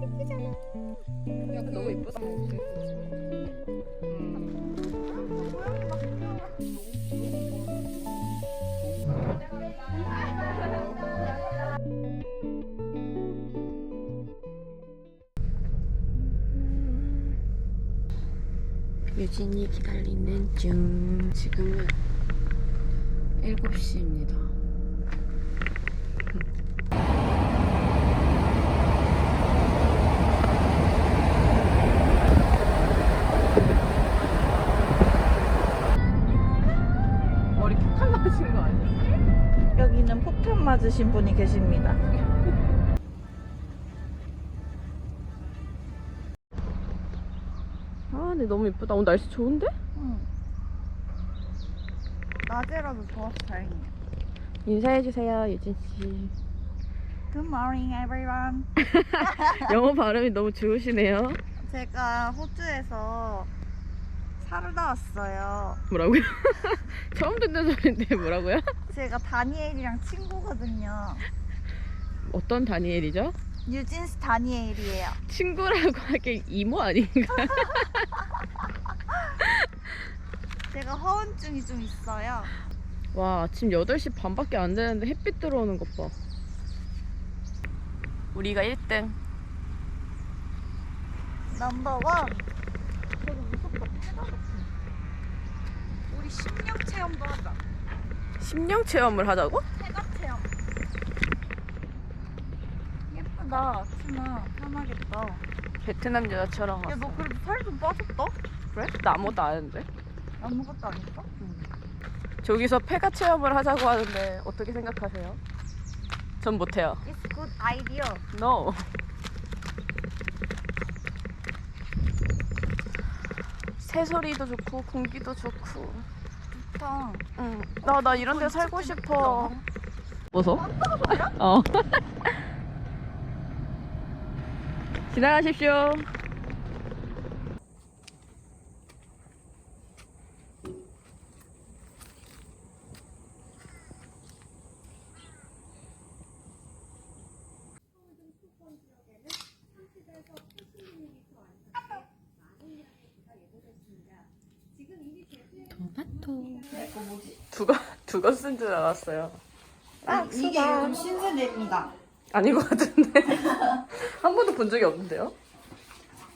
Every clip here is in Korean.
야, 너무 이쁘다. 유진이 기다리는 중. 지금은 7시입니다. 맞으신 분이 계십니다. 아, 근데 너무 이쁘다. 오늘 날씨 좋은데? 응. 낮에라도 좋아서 다행이야. 인사해주세요, 유진 씨. Good morning, everyone. 영어 발음이 너무 좋으시네요. 제가 호주에서 살다 왔어요. 뭐라고요? 처음 듣는 소리인데 뭐라고요? 제가 다니엘이랑 친구거든요. 어떤 다니엘이죠? 뉴진스 다니엘이에요. 친구라고 하기 이모 아닌가? 제가 허언증이 좀 있어요. 와, 아침 8시 반밖에 안 되는데 햇빛 들어오는 것 봐. 우리가 1등. 넘버 원. 되게 무섭다. 우리 심령 체험도 하자. 심령 체험을 하자고? 해가 체험. 예쁘다. 치마 편하겠다. 베트남 여자처럼. 야, 너 그래도 살 좀 빠졌다? 그래? 나 아무것도 안 했는데. 아무것도 안 했어? 저기서 폐가 체험을 하자고 하는데 어떻게 생각하세요? 전 못해요. It's good idea. No. 새소리도 좋고 공기도 좋고. 좋다. 응. 나 나 이런 데 살고 싶어. 뭐서? 어. 지나가십시오. 두거 두거 쓴줄 알았어요. 아, 이게 요즘 신세대입니다. 아닌 것 같은데 한 번도 본 적이 없는데요.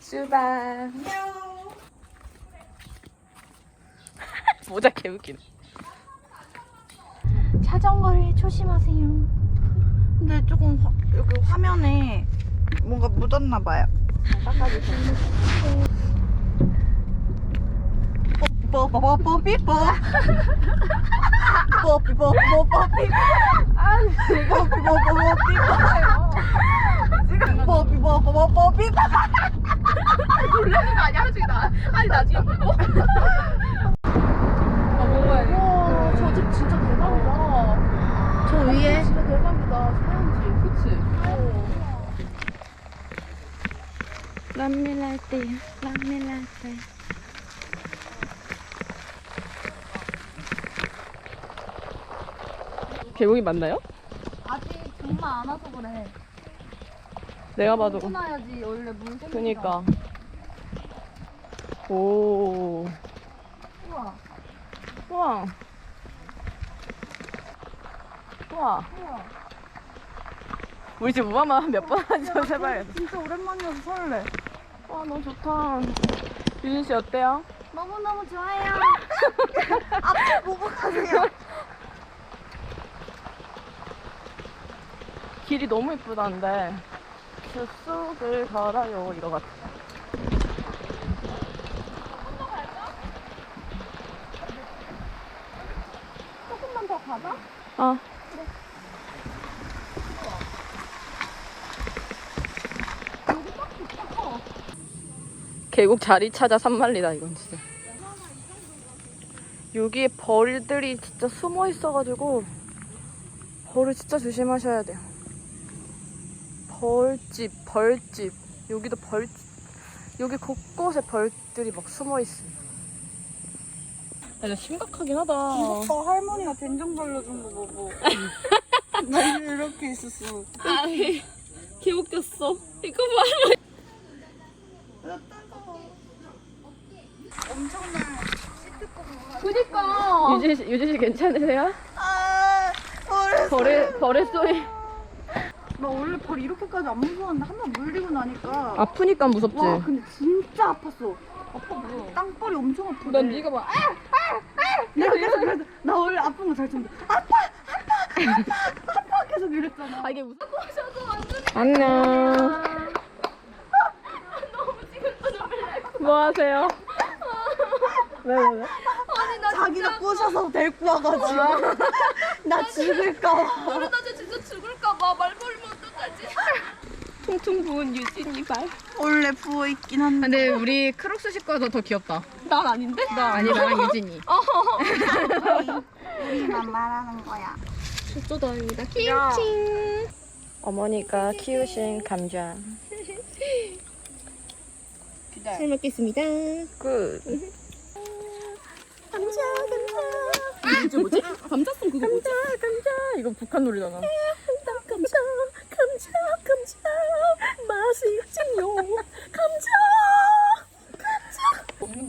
수박 안녕. 모자 개웃기네. 자전거를 조심하세요. 근데 조금 화, 여기 화면에 뭔가 묻었나 봐요. 뽀뽀뽀뽀삐뽀 뽀삐뽀뽀뽀삐뽀 뽀삐뽀뽀뽀삐뽀 뽀삐뽀뽀뽀삐뽀 놀라는 거 아니야? 나중에 나 아니 나중에 보고. 아 뭔가 와, 저집 진짜 대박이다. 저 위에 진짜 대박이다. 사연지 그치? 람밀라떼 람밀라떼 개봉이 맞나요? 아직 장마 안 와서 그래. 내가 봐도 끊어야지 원래 물 생기가. 그니까 오 우와. 우와 우와 우와. 우리 집 우마만 몇번 하는지 좀 진짜 오랜만이어서 설레. 와 너무 좋다 유진 씨 어때요? 너무 너무 좋아요. 앞에 보고 가세요. 길이 너무 이쁘다는데 숲속을 걸어요 이거 같아. 조금만 더 가자. 어. 계곡 자리 찾아 산만리다 이건 진짜. 여기에 벌들이 진짜 숨어 있어가지고 벌을 진짜 조심하셔야 돼요 벌집 벌집 여기도 벌 여기 곳곳에 벌들이 막 숨어 있어요 진짜 심각하긴 하다 오빠 할머니가 된장 발라준 거 보고 나 이렇게 있었어. 개 웃겼어. 이거 봐. 엄청난 시트콤. 그니까. 유진 씨, 유진 씨 괜찮으세요? 아, 벌. 벌의 벌의 소리. 나 원래 벌 이렇게까지 안 무서웠는데 한 번 물리고 나니까. 아프니까 무섭지. 와, 근데 진짜 아팠어. 아파 보여. 땅벌이 엄청 아프대. 난 네가 막 내가 계속 그래서 나 원래 아픈 거 잘 참는데 아파 아파 아파 아파 계속 이랬잖아. 아 이게 무슨? 안녕. 뭐 하세요? 왜 왜 왜? 자기가 꼬셔서 데리고 와가지고 나 죽을까. 나 진짜 죽을까봐 말 걸면 어떡하지? 통통 부은 유진이 발. 원래 부어 있긴 한데. 근데 우리 크록스 신고가 더 귀엽다. 난 아닌데? 나 아니 나랑 유진이. 우리만 말하는 거야. 쏘다입니다. 키우칭. 어머니가 키우신 감자. 잘 먹겠습니다. 굿. 감자 감자. 이게 뭐지? 감자송 그거 뭐지? 감자 감자. 이거 북한 노래잖아. 감자 감자 감자 감자 맛있지요. 감자.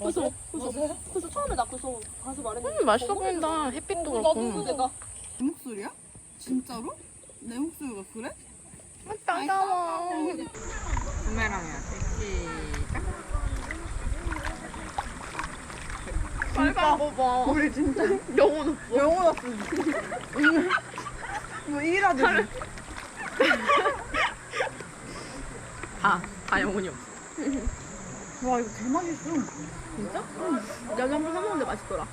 그래서 그래서 그래서 처음에 나 그래서 가서 말했는데 음 맛있어 보인다. 햇빛도 나도 그렇고. 내가 내 목소리야? 진짜로? 내 목소리가 그래? 따가워. 부메랑 해야지. 시작. 빨간 거 봐. 우리 진짜 영혼 없어. 영혼 없어. 뭐 일하듯이. 다, 다 영혼이 없어. 와 이거 대박이었어. 진짜? 나도 한번 사먹었는데 맛있더라.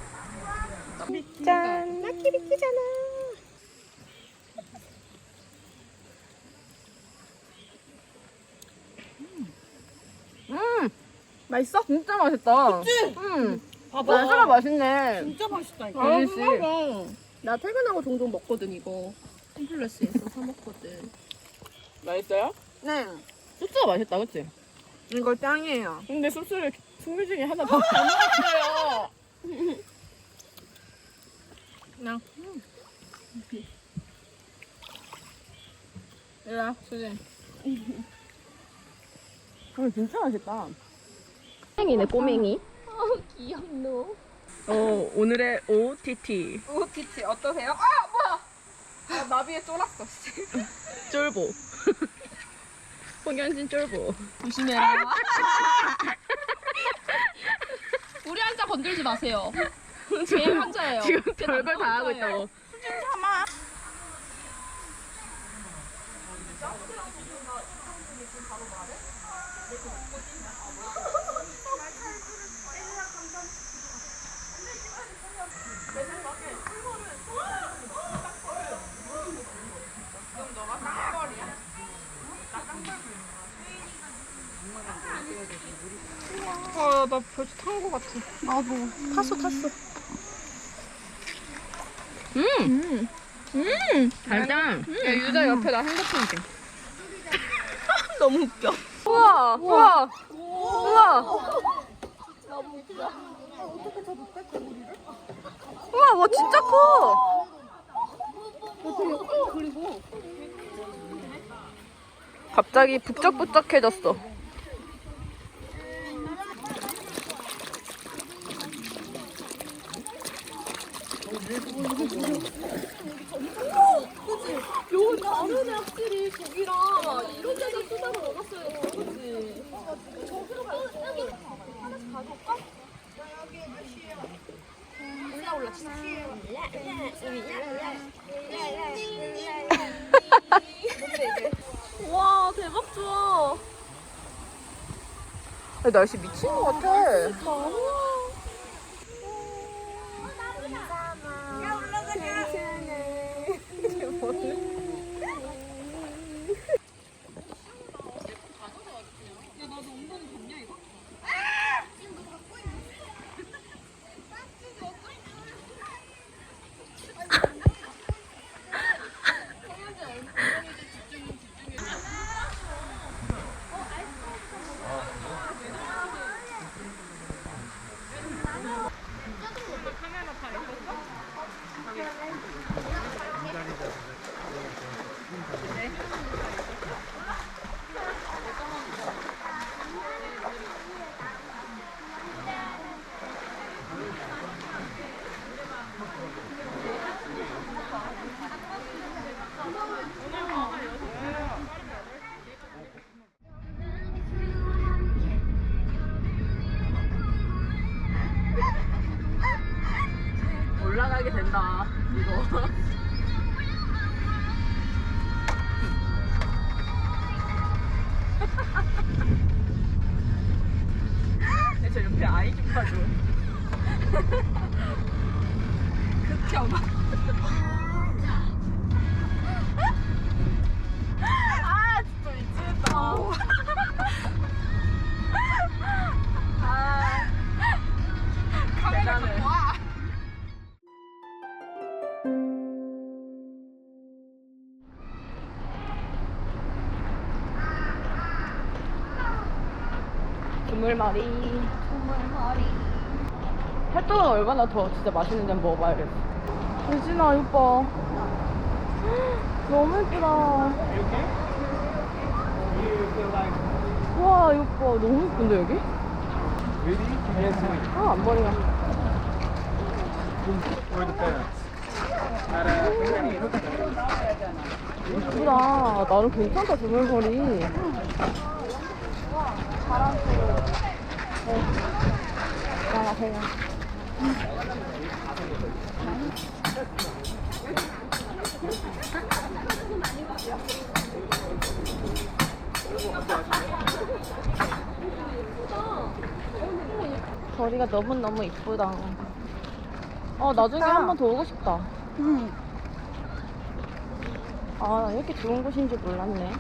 짠. 나키비키잖아. 음. 맛있어? 진짜 맛있다. 그치? 응. 봐봐. 진짜 맛있네. 진짜 맛있다니까. 아, 유진 씨. 나 퇴근하고 종종 먹거든 이거. 홈플러스에서 사 먹거든. 맛있어요? 네. 소스가 맛있다, 그치? 이거 짱이에요. 근데 소스를 승리 중에 하나 더안 먹었어요. 그냥. 이리와, 수진. 음, 진짜 맛있다. 꼬맹이네, 꼬맹이. 귀엽노. 어, 오늘의 OTT. OTT 어떠세요? 아 뭐야? 아, 나비에 쫄았어. 쫄보. 홍현진 쫄보. 조심해라. 우리 환자 건들지 마세요. 제 환자예요. 지금 제 별걸 남자 다 하고 환자예요. 있다고. 아, 나 벌써 탄 거 같아. 나도 탔어 탔어. 음. 음. 달다. 야, 유자 옆에 나 핸드폰 좀. 너무 웃겨. 우와, 우와, 우와. 우와, 와 진짜 커. 갑자기 북적북적해졌어. 요 다르네 확실히 저기랑 이런 데서 수다를 먹었어요. 그치? 저기로. 여기 하나씩 가져올까? 올라 올라. 와 대박 좋아. 날씨 미친 것 같아. 저 옆에 아이 좀 봐줘. 극혐. 그물머리. 햇도는 얼마나 더 진짜 맛있는지 한번 먹어봐야겠어. 유진아, 이뻐. 너무 예쁘다. 와, 이뻐. 너무 예쁜데, 여기? 아, 안 버려. 예쁘다. 나는 괜찮다, 그물머리. 잘하 세요. 거리가 너무 너무 이쁘다. 어, 나중에 한번 더 오고 싶다. 응. 아, 이렇게 좋은 곳인지 몰랐네.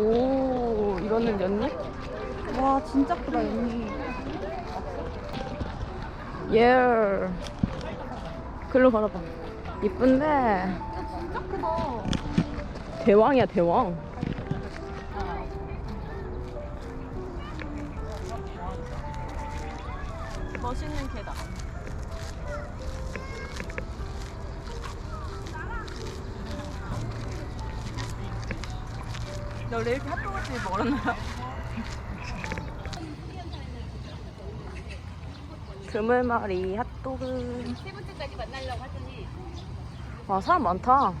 오, 이거는 연잎? 와 진짜 크다 언니. 예. 글로 걸어봐. 이쁜데. 진짜 크다. 대왕이야, 대왕. 멋있는 개다. 너 내일 핫도그집 멀었나요? 그물머리 핫도그. 세 번째까지 만나려고 하더니 와, 사람 많다.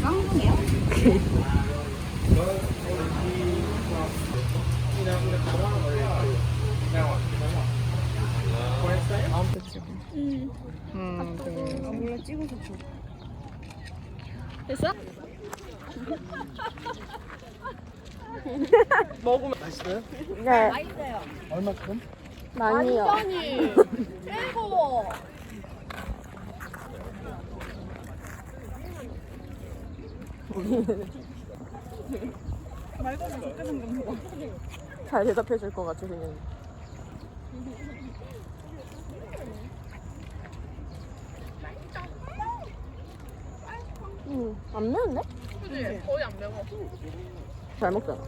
쌍둥이야? 음, 네. 몰라 찍어서 줘. 됐어? 먹으면 맛있어요? 네 맛있어요. 얼마큼? 많이요. 완전히 최고. 잘 대답해 줄 것 같아 생겼 음, 안 매운데? 그지? 거의 안 매워. 잘 먹잖아.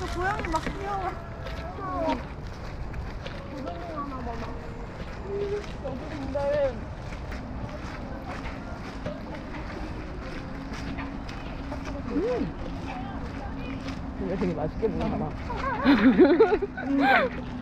저 고양이 막 귀여워. 이거 되게 맛있게 먹나 봐. 진짜 먹네. 진짜 맛있어. 어제도 가봤는데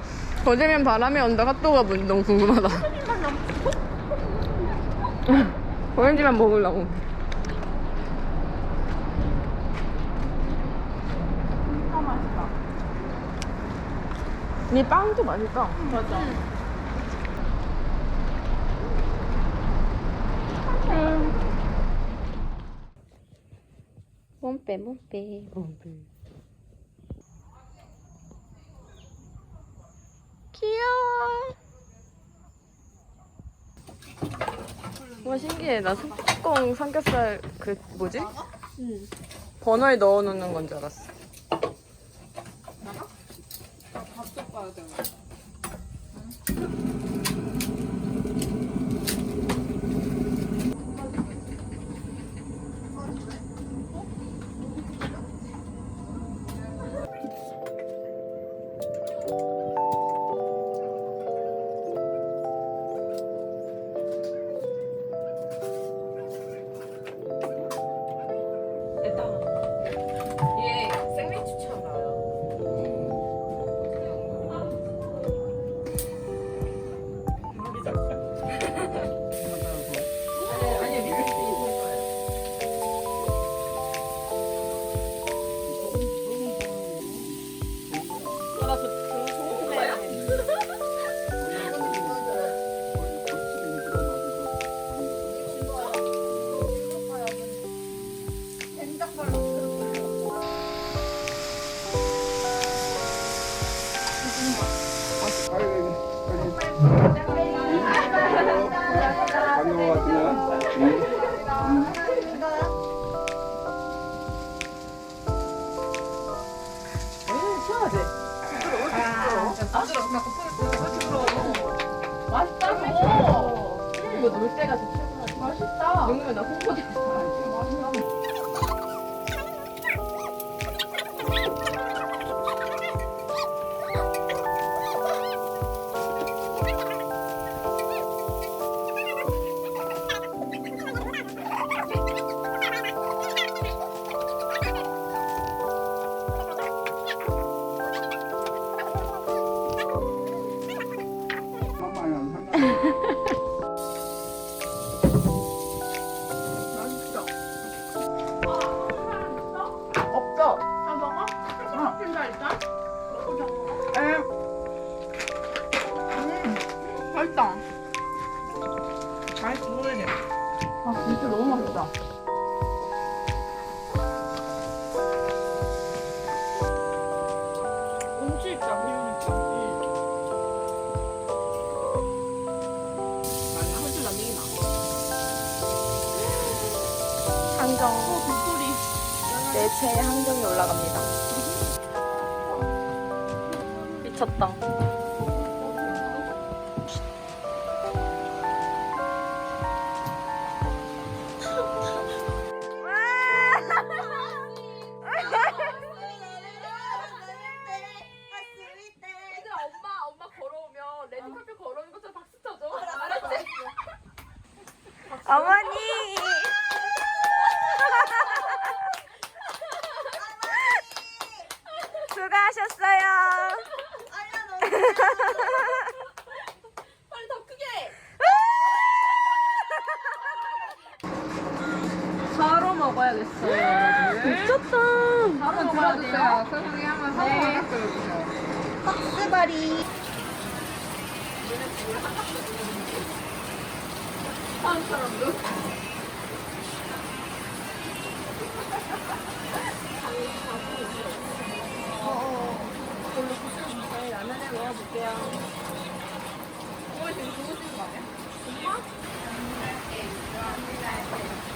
거제면 바람이 온다 핫도그가 뭔지 너무 궁금하다. 오렌지만 먹으려고. 진짜 맛있다. 이 빵도 맛있다. 맞아. 몸빼 몸빼 몸빼 귀여워 와 신기해. 나 소뚜껑 삼겹살 그 뭐지? 버너에 넣어놓는 건 줄 알았어. 영우야 아주라고 자꾸 손을 쓰고 왜 부끄러워. 맛있다고. 이거 놀 때가 더 맛있다. 먹으면 나 홍보대사. 내 최애 항정이 올라갑니다. 미쳤다. 빨리 더 크게. 바로 먹어야겠어요. 미쳤다. 바로 먹어야 돼요. 세상에 한번 네. 박스바리. 다음 사람도. 라면 을 먹어볼게요. 해.